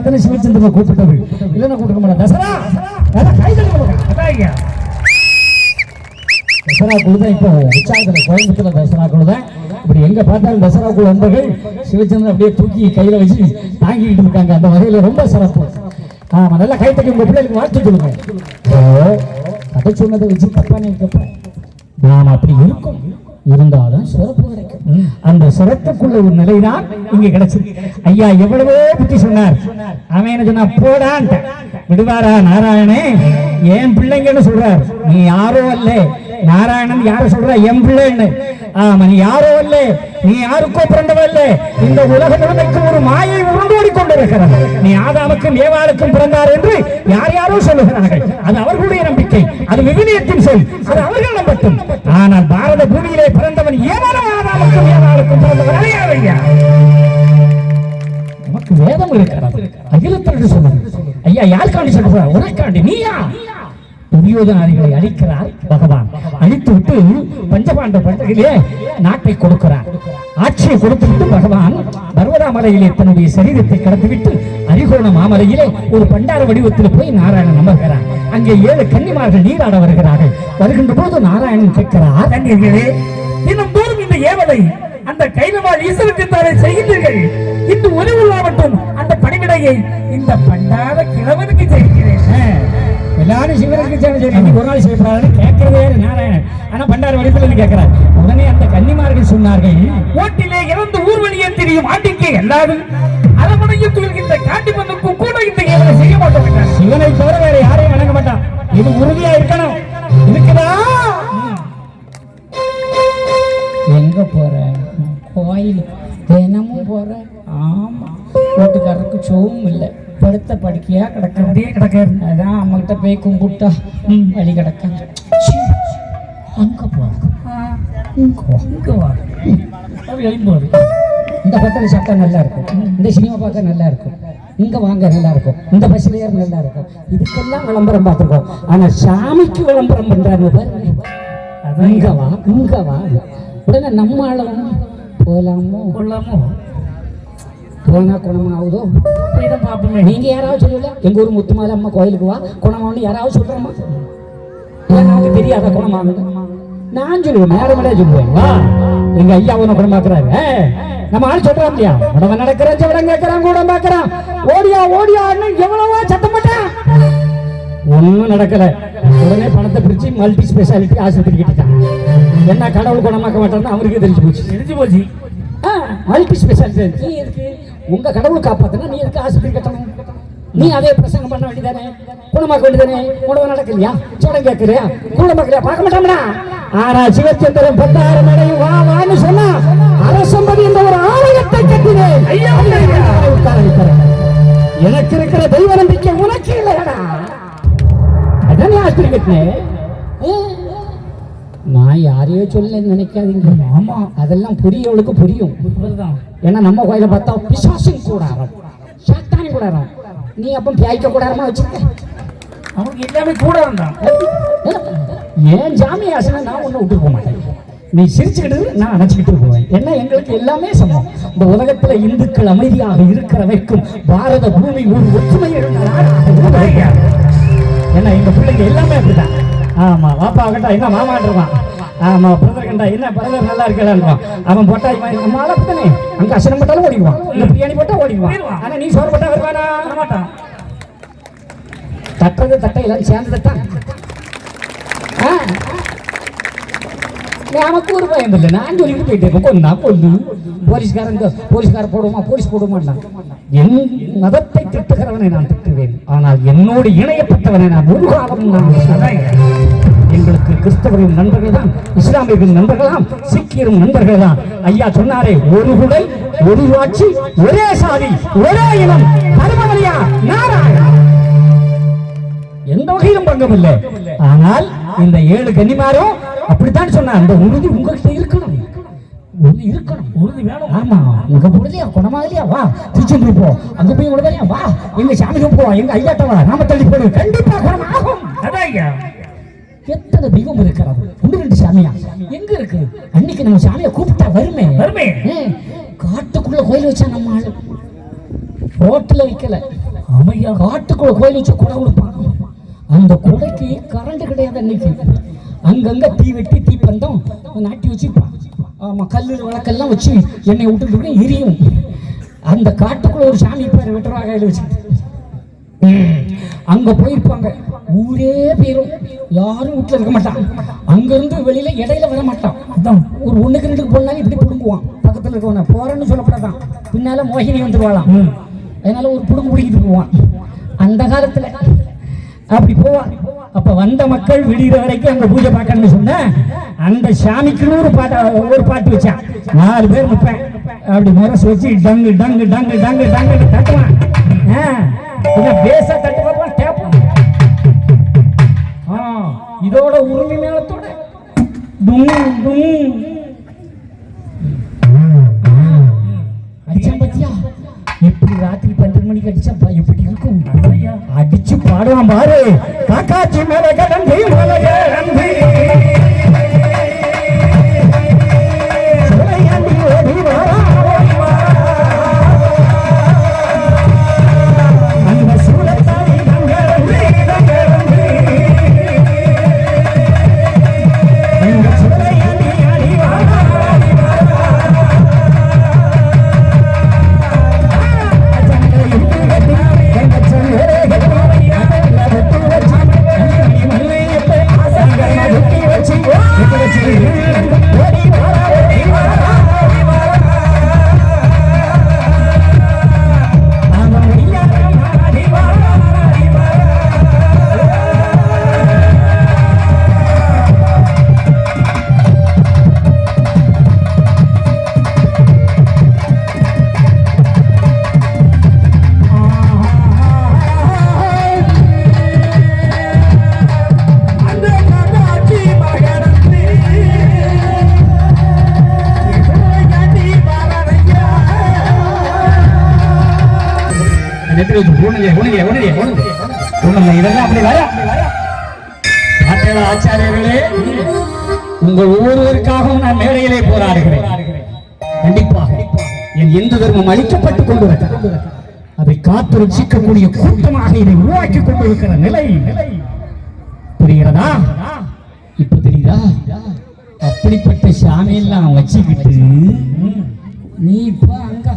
அதனால தானே சிவச்சந்திரனை கூப்பிட்டது. இல்லைன்னா கூப்பிட மாட்டேன். தசரா! தசரா குழு தான் இப்போ உற்சாகத்தில் கோயம்புத்தூர்ல தசரா குழு தான் இப்படி எங்க பார்த்தாலும் தசரா குழு நண்பர்கள் சிவச்சந்திரன் அப்படியே தூக்கி கையில வச்சு தாங்கிக்கிட்டு இருக்காங்க. அந்த வகையில ரொம்ப சிறப்பு. ஆமா நல்லா கை தட்டி உங்க பிள்ளைகளுக்கு வாழ்த்து சொல்லுங்க. கதை சொன்னதை வச்சு தப்பா நினைக்கப்ப. நாம் அப்படி இருக்கும். இருந்தாலும் சிறப்பு கிடைக்கும். அந்த சிறப்புக்குள்ள ஒரு நிலைதான் இங்க கிடைச்சது ஐயா எவ்வளவோ புத்தி சொன்னார். அவன் என்ன சொன்னா விடுவாரா நாராயணே? என் பிள்ளைங்கன்னு சொல்றார். நீ யாரோ அல்ல? நாராயணன் யார சொல்ற? என் பிள்ளைன்னு. ஆமா நீ யாரோ அல்ல? நீ யாருக்கோ பிறந்தவ அல்ல? இந்த உலக முழுமைக்கும் ஒரு மாயை உருண்டோடி கொண்டிருக்கிறது நீ ஆதாமுக்கும் ஏவாளுக்கும் பிறந்தார் என்று யார் யாரோ சொல்லுகிறார்கள். அது அவர்களுடைய நம்பிக்கை. அது விவிலியத்தின் சொல். அது அவர்கள் நம்பட்டும். ஆனால் பாரத பூமியிலே பிறந்தவன் ஏவானோ ஆதாமுக்கும் ஏவாளுக்கும் பிறந்தவன் அலையாவையா வேதம் இருக்கிறது அகிலத்தில் சொல்லுது. ஐயா யாருக்காண்டி சொல்ற உனக்காண்டி நீயா? துரியோதனாரிகளை அழிக்கிறார் பகவான். அழித்து விட்டு பஞ்சபாண்ட பண்டகிலே நாட்டை கொடுக்கிறார். ஆட்சியை கொடுத்துவிட்டு பகவான் பர்வதாமலையிலே தன்னுடைய சரீரத்தை கடத்திவிட்டு அரிகோண மாமலையிலே ஒரு பண்டார வடிவத்தில் போய் நாராயணன் நம்புகிறார் அங்கே ஏழு கன்னிமார்கள் நீராட வருகிறார்கள். வருகின்ற போது நாராயணன் கேட்கிறார் இன்னும் தூரம் இந்த ஏவலை அந்த கைலவாள் ஈஸ்வருக்கு தானே செய்கின்றீர்கள்? உள்ளாவட்டும் அந்த பணிவிடையை இந்த பண்டார கிழவனுக்கு செய்கிறேன். எல்லாரும் சிவனுக்கு சேவை செய்யணும் ஒரு நாள் செய்யப்படாதுன்னு கேட்கறதே நாராயணன். ஆனா பண்டார வடிவத்தில் இருந்து கேட்கிறார். உடனே அந்த கன்னிமார்கள் சொன்னார்கள் ஓட்டிலே இறந்து ஊர்வலியே தெரியும் ஆட்டிக்கு எல்லாரும் அரமனையில் துயில்கின்ற காட்டி மண்ணுக்கும் கூட இந்த ஏவலை செய்ய மாட்டோம். சிவனை தவிர வேற யாரையும் வணங்க மாட்டான். இது உறுதியா இருக்கணும். இருக்குதா? எங்க போற? கோயில். தினமும் போற? ஆமா. வீட்டுக்காரருக்கு சோவும் இல்லை. படுத்த படுக்கையா கிடக்க அப்படியே கிடக்காரு. அதான் அம்மகிட்ட போய் கும்பிட்டா வழி கிடக்க அங்க போற இங்க வா. இங்க வா. அது எழும்போது இந்த பக்கத்தில் சாப்பிட்டா நல்லா இருக்கும். இந்த சினிமா பார்க்க நல்லா இருக்கும். இங்க வாங்க நல்லா இருக்கும். இந்த பஸ்ல ஏற நல்லா இருக்கும். இதுக்கெல்லாம் விளம்பரம் பார்த்துருக்கோம். ஆனா சாமிக்கு விளம்பரம் பண்றாங்க பாருங்க அதான் இங்க வா இங்க வா. உடனே நம்ம ஆளும் போலாமோ? கொள்ளாமோ போனா குணமாகுதோ போய்தான் பார்ப்போமே நீங்க யாராவது சொல்லல எங்க ஊர் முத்துமால அம்மா கோயிலுக்கு வா. குணமாகணும் யாராவது சொல்றோமா? நமக்கு தெரியாத குணமாகுது. நான் சொல்லுவேன் நேரமடே சொல்லுவேன். வா. எங்க ஐயா உன குணமாக்குறாரு ஏய், நம்ம ஆள் சொல்றோம் இல்லையா உடம்ப நடக்கிறான் செவடம் கேட்கறான் கூட பார்க்கறான் ஓடியா ஓடியா எவ்வளவோ சத்தம் போட்டான் ஒன்றும் நடக்கல. உடனே பணத்தை பிடிச்சி மல்டி ஸ்பெஷாலிட்டி ஆஸ்பத்திரி கிட்டான் என்ன கடவுள் குணமாக்க மாட்டான்னு அவருக்கு தெரிஞ்சு போச்சு. தெரிஞ்சு போச்சு. மல்டி ஸ்பெஷாலிட்டி இருக்கு? உங்க கடவுள் காப்பாத்தினா நீ எதுக்கு ஆஸ்பத்திரி கட்டணும்? நீ அதே பிரசங்கம் பண்ண வேண்டியதானே? குணமாக்க வேண்டியதானே? உணவு நடக்கலையா சோடம் கேட்கலையா குணமாக்கலையா பார்க்க மாட்டோம்னா ஆனா சிவச்சந்திரன் பத்தாயிரம் நடை வா வான்னு சொன்னா அரசம்பதி என்ற ஒரு ஆலயத்தை கட்டினேன். எனக்கு இருக்கிற தெய்வ நம்பிக்கை உனக்கு இல்லையடா? அதான் ஆஸ்பத்திரி கட்டினேன். நான் யாரையோ சொல்ல நினைக்காதீங்க. ஆமா. அதெல்லாம் புரியவளுக்கு புரியும். ஏன்னா நம்ம கோயில பார்த்தா பிசாசின் கூடாரம் சாத்தானி கூடாரம். நீ அப்போ பியாய்க்க கூடாரமா வச்சிருக்க அவனுக்கு எல்லாமே கூட இருந்தான் ஏன் ஜாமி ஆசனை நான் ஒன்றும் விட்டு போக மாட்டேன். நீ சிரிச்சுக்கிட்டு நான் அணைச்சிக்கிட்டு போவேன். ஏன்னா எங்களுக்கு எல்லாமே சமம். இந்த உலகத்துல இந்துக்கள் அமைதியாக இருக்கிற வரைக்கும் பாரத பூமி ஒரு ஒற்றுமை. ஏன்னா எங்க பிள்ளைங்க எல்லாமே அப்படிதான் ஆமா வாப்பா கண்டா என்ன மாமான் இருப்பான் ஆமா பிரதர் கண்டா என்ன பிரதர் நல்லா இருக்கலான் அவன் போட்டா இவன் நம்ம ஆள தானே? அங்க அசனம் போட்டாலும் ஓடிக்குவான் இந்த பிரியாணி போட்டா ஓடிக்குவான் ஆனா நீ சோறு போட்டா வருவானா? வரமாட்டான் தட்டது தட்டை எல்லாம் சேர்ந்து தட்டான் நமக்கு ஒரு பயம் இல்லை நான் சொல்லிட்டு போயிட்டேன். கொன்றா கொண்டு கொல்லு போலீஸ்காரங்க போலீஸ்கார போடுமா போலீஸ் போடுமாட்டான் என் மதத்தை திட்டுகிறவனை நான் திட்டுவேன். ஆனால் என்னோடு இணையப்பட்டவனை நான் ஒரு காலம் நான் எங்களுக்கு கிறிஸ்தவரின் நண்பர்கள் தான் இஸ்லாமியர்களின் நண்பர்கள் தான் சீக்கியரும் நண்பர்கள் தான் ஐயா சொன்னாரே ஒரு குடை ஒரு ஆட்சி ஒரே சாதி ஒரே இனம். கருமவரியா நாராயணா. எந்த வகையிலும் பங்கம் இல்லை ஆனால் இந்த ஏழு கன்னிமாரும் அப்படித்தான் சொன்னா அந்த உறுதி உங்ககிட்ட இருக்கணும். உறுதி இருக்கணும். உறுதி வேணும். ஆமா. உங்க புடலையா குணமாகலையா வா. திருச்செந்தூர் போ. அங்க போய் உடனே வா. எங்க சாமிக்கு போ. எங்க ஐயாட்ட வா. நாம தள்ளி போடு. கண்டிப்பா குணமாகும் அதான் ஐயா. எத்தனை தெய்வம் இருக்கிறது? ஒன்று ரெண்டு சாமியா? எங்க இருக்கு? அன்னைக்கு நம்ம சாமியை கூப்பிட்டா வருமே? வருமே. காட்டுக்குள்ள கோயில் வச்சா நம்ம ஆளு. ரோட்டுல வைக்கல ஆமையா காட்டுக்குள்ள கோயில் வச்சு கொடை கொடுப்பான். அந்த கொடைக்கு கரண்ட் கிடையாது அன்னைக்கு. அங்கங்க தீ வெட்டி தீப்பந்தம் நாட்டி வச்சுப்பான் ஆமா கல்லு விளக்கெல்லாம் வச்சு எண்ணெய் விட்டுட்டு எரியும். அந்த காட்டுக்குள்ள ஒரு சாமி பேர் வெட்டுறா கையில் வச்சுக்கிட்டு ம். அங்க போயிருப்பாங்க. ஊரே போயிரும் யாரும் வீட்டுல இருக்க மாட்டான். அங்க இருந்து வெளியில இடையில வர மாட்டான். அதான் ஒரு ஒண்ணுக்கு ரெண்டுக்கு போனாலும் இப்படி பிடுங்குவான். பக்கத்துல இருக்கவன. போறேன்னு சொல்லப்படாதான். பின்னால மோகினி வந்துருவாளாம். அதனால ஒரு புடுங்கு பிடிக்கிட்டு போவான். அந்த காலத்துல அப்படி போவான். அப்ப வந்த மக்கள் விடிகிற வரைக்கும் அங்க பூஜை பார்க்கணும்னு சொன்னா அந்த சாமிக்குன்னு ஒரு பாட்டு ஒரு பாட்டு வச்சான். நாலு பேர் நிற்பேன் அப்படி முரசு வச்சு டங்கு டங்கு டங்கு டங்கு டங்கு தட்டுவான். இதை பேச தட்டு பார்ப்பான் இதோட உரிமை மேலத்தோட டும் டும் அடிச்சான் பாத்தியா இப்படி ராத்திரி பன்னெண்டு மணிக்கு அடிச்சா எப்படி இருக்கும். அடிச்சு பாடுவான் பாரு. காக்காச்சி மேல கடன் மலை இதெல்லாம் அப்படி வர ஆச்சாரியர்களே உங்கள் ஒவ்வொருவருக்காகவும் நான் மேடையிலே போராடுகிறேன் கண்டிப்பாக என் இந்து தர்மம் அழிக்கப்பட்டுக் கொண்டிருக்கிறது அதை காத்து ரட்சிக்கக்கூடிய கூட்டமாக இதை உருவாக்கி கொண்டிருக்கிற நிலை புரிகிறதா இப்ப தெரியுதா அப்படிப்பட்ட சாமியெல்லாம் வச்சுக்கிட்டு நீ இப்ப அங்க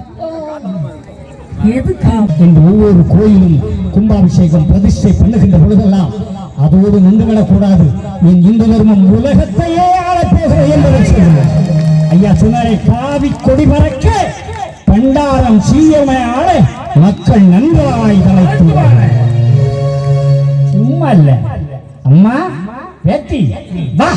எதுக்கு என்று ஒவ்வொரு கோயிலும் கும்பாபிஷேகம் பிரதிஷ்டை பண்ணுகின்ற பொழுதெல்லாம் அதோடு நின்றுவிடக் கூடாது என் இந்து தர்மம் உலகத்தையே ஆள பேசுகிறது என்பதை ஐயா சொன்னாரே காவி கொடி பறக்க பண்டாரம் சீயமை ஆள மக்கள் நன்றாய் தலைத்துவார்கள் சும்மா இல்ல. அம்மா வேத்தி வா.